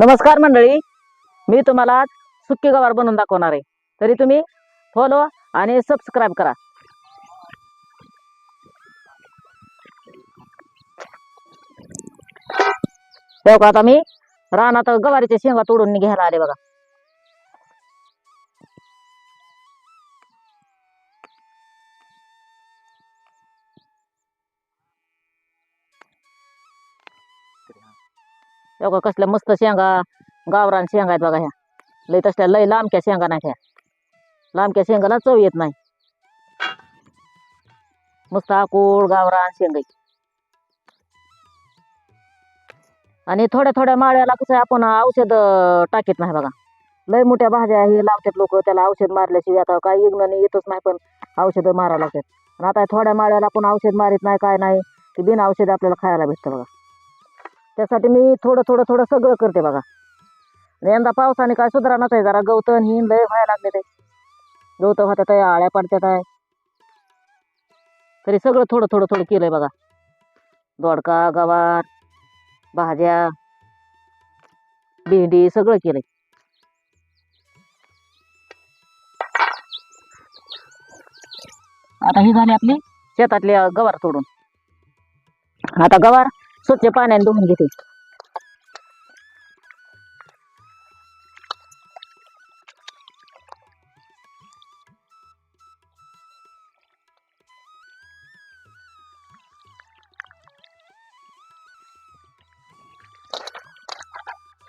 नमस्कार मंडळी. मी तुम्हाला आज सुक्की गवार बनवून दाखवणार आहे. तरी तुम्ही फॉलो आणि सबस्क्राईब करा. तेव्हा आता मी रानात गवारीच्या शेंगा तोडून घ्यायला आले बघा. का कसल्या मस्त शेंगा गावरान शेंगा आहेत बघा ह्या. लय तसल्या लय लांबक्या शेंगा नाही ह्या लांबक्या शेंगाला चव येत नाही. मस्त आकूळ गावरान शेंगा आणि थोड्या थोड्या माळ्याला कसं आपण औषध टाकीत नाही बघा. लय मोठ्या भाज्या हे लावतात लोक त्याला औषध मारल्याशिवाय आता काही इग्न येतच नाही पण औषधं मारावं लागतात. आता थोड्या माळ्याला आपण औषध मारित नाही काय नाही ते बिन औषध आपल्याला खायला भेटतं बघा. त्यासाठी मी थोडं थोडं थोडं सगळं करते बघा. यंदा पावसाने काय सुधारणाच आहे जरा गवतन हिन लय व्हायला लागले ते. गवत होतात आहे आळ्या पडत्यात आहे. तरी सगळं थोडं थोडं थोडं केलंय बघा. दोडका गवार भाज्या भेंडी सगळं केलंय. आता ही झाली आपली शेतातली गवार सोडून आता गवार स्वच्छ पाण्याने धुवून घेते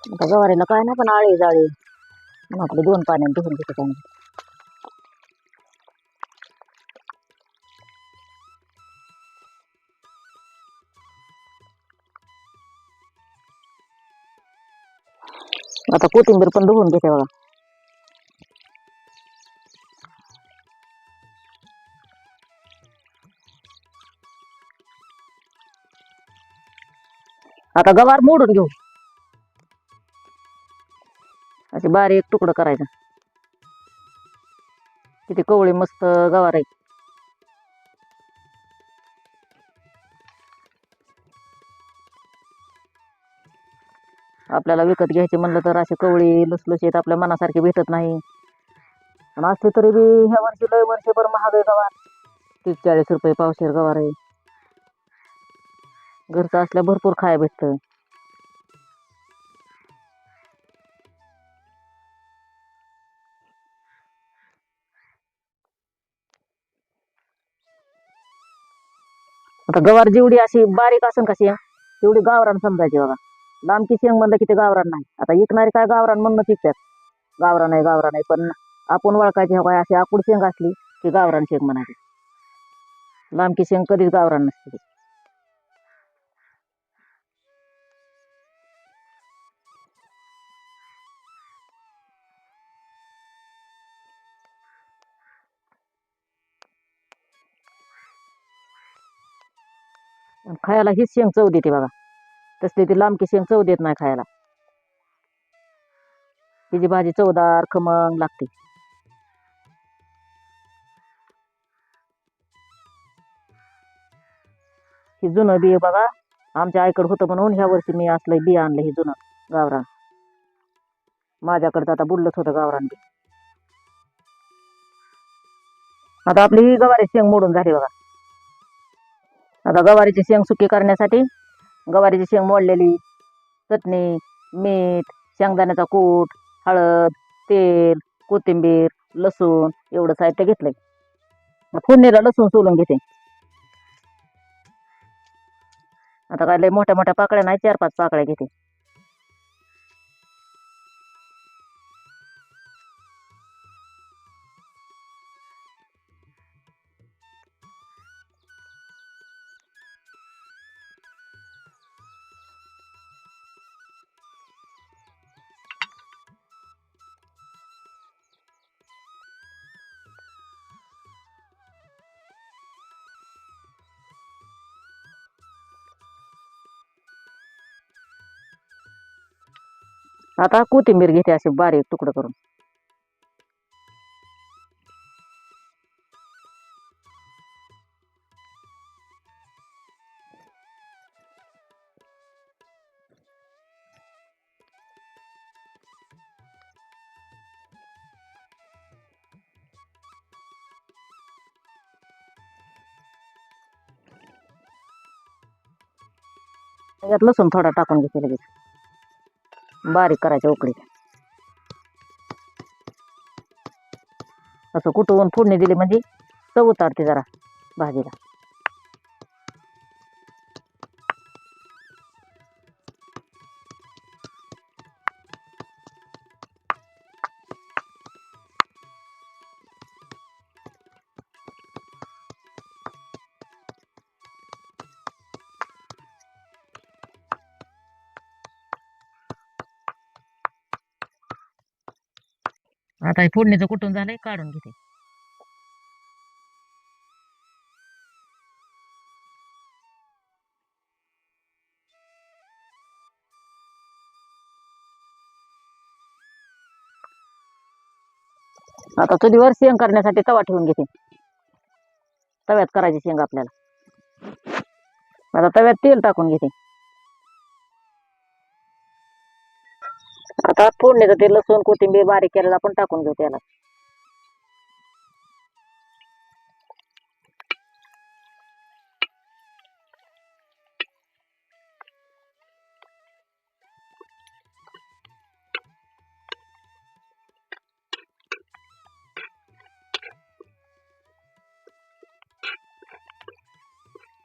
आता गवारीला काय ना पण आळी जाळी मग आपले दोन पाण्याने आता कोथिंबीर पण धुवून घेते बघा. आता गवार मोडून घेऊ. असे बारीक तुकडं करायचं. किती कवळी मस्त गवार आहे. आपल्याला विकत घ्यायचे म्हणलं तर असे कवळी लसलशीत आपल्या मनासारखे भेटत नाही. आणि असले तरी बी ह्या वर्षी लय वर्षभर महाग आहे गवार. तीस चाळीस रुपये पावशेर गवार आहे. घरचं असल्या भरपूर खाया भेटतं. आता गवार जेवढी अशी बारीक असेल कशी तेवढी गावरान समजायची बघा. लांबची शेंग म्हणलं की ते गावरान नाही. आता इकणारे काय गावरान म्हणून विकतात. गावरान आहे गावरान आहे. पण आपण वळखायची हवा अशी आकुड शेंग असली की गावरान शेंग म्हणायची लांबकी शेंग कधीच गावरान नसते. खायला हीच शेंग चव देते बघा. तसली ती लांबकी शेंग चव देत नाही खायला. तिची भाजी चवदार खमंग लागते. ही जुनं बी बघा. आमच्या आईकडे होतं म्हणून ह्या वर्षी मी असलं बी आणलं हे जुनं गावरान. माझ्याकडचं आता बुडलंच होतं गावरान बी. आता आपली ही गवारी शेंग मोडून झाली बघा. आता गवारीची शेंग सुकी करण्यासाठी गवारीची शेंग मोडलेली चटणी मीठ शेंगदाण्याचा कूट हळद तेल कोथिंबीर लसूण एवढं साहित्य घेतलंय. मग फोडणीला लसूण सोलून घेते. आता काय लय मोठ्या मोठ्या पाकळ्या नाही चार पाच पाकळ्या घेते. Atau timbir gitu asyik bari itu kuda turun. Ya, lo sumpah, ada takon gitu lagi. बारीक करायच्या उकडीत असं कुठून फोडणी दिली म्हणजे चव उतारते जरा भाजीला. आता हे फोडणीचं कुठून झालंय काढून घेते. आता चुलीवर शेंग करण्यासाठी तवा ठेवून घेते. तव्यात करायची शेंग आपल्याला. आता तव्यात तेल टाकून घेते. आता फोडणीचं ते लसूण कोथिंबीर बारीक केलेला आपण टाकून घेऊ त्याला.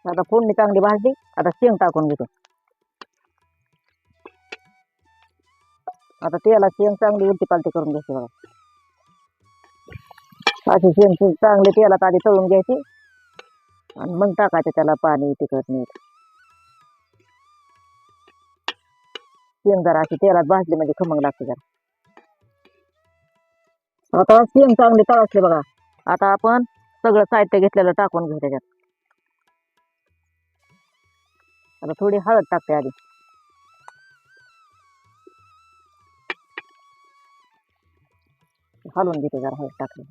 आता फोडणी चांगली भाजली आता शेंग टाकून घेतो. आता तेला शेण चांगली उलटी पालटी करून घ्यायची बघा. असे शेण चांगले चांगली तेलात आधी तळून घ्यायची आणि मग टाकायचं त्याला पाणी तिखट मीठ. शेण जरा अशी तेलात भाजली म्हणजे खमंग लागते जरा. आता शेण चांगली तळासले बघा. आता आपण सगळं साहित्य घेतलेलं टाकून घेऊ त्याच्यात. आता थोडी हळद टाकते आधी. हलवून घेते जरा हळद टाकली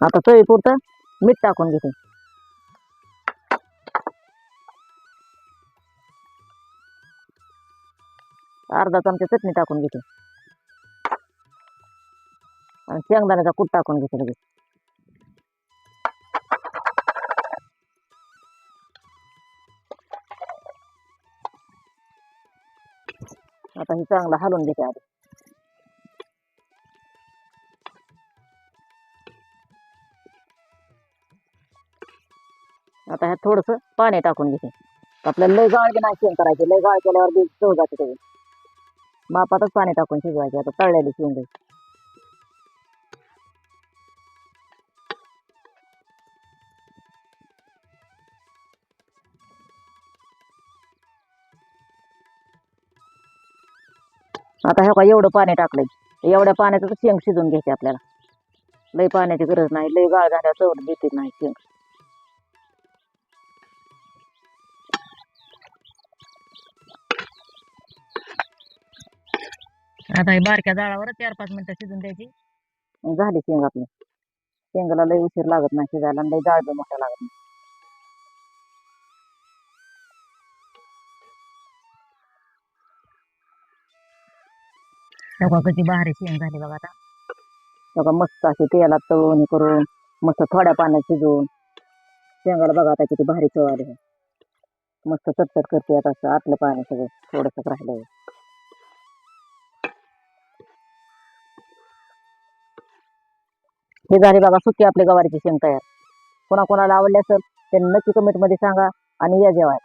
आता चवीपुरतं मीठ टाकून घेते. अर्धा चमचा चटणी टाकून घेते. आणि शेंगदाण्याचा कूट टाकून घेते लगेच. आता हे चांगलं हलवून घेते आधी. आता ह्यात थोडस पाणी टाकून घेते आपल्याला लय गाळ नाही शेंग करायचे. लय गाळ केल्यावर बी चव जाते त्याची मापातच पाणी टाकून शिजवायचे. आता तळलेली शेंग आता हे का एवढं पाणी टाकलंय. एवढ्या पाण्याचं तर शेंग शिजून घ्यायची आपल्याला. लय पाण्याची गरज नाही लय गाळ झाल्यावर चव देते नाही शेंग. आता हे बारक्या जाळावर चार पाच मिनिटं शिजून द्यायची. मग झाली शेंग आपली. शेंगाला लय उशीर लागत नाही शिजायला लय जाळ बी मोठा लागत नाही. बघा कधी भारी शेंग झाली बघा आता. बघा मस्त असे तेलात तळून हे करून मस्त थोड्या पाण्यात शिजवून. शेंगाला बघा आता किती भारी चव आली. आहे. मस्त चटचट करते आता असं आतलं पाणी सगळं थोडस राहिलंय. हे झाली बघा सुकी आपले गवारीची शेंग तयार. कोणाकोणाला आवडली असेल त्यांनी नक्की कमेंटमध्ये सांगा आणि या जेवाय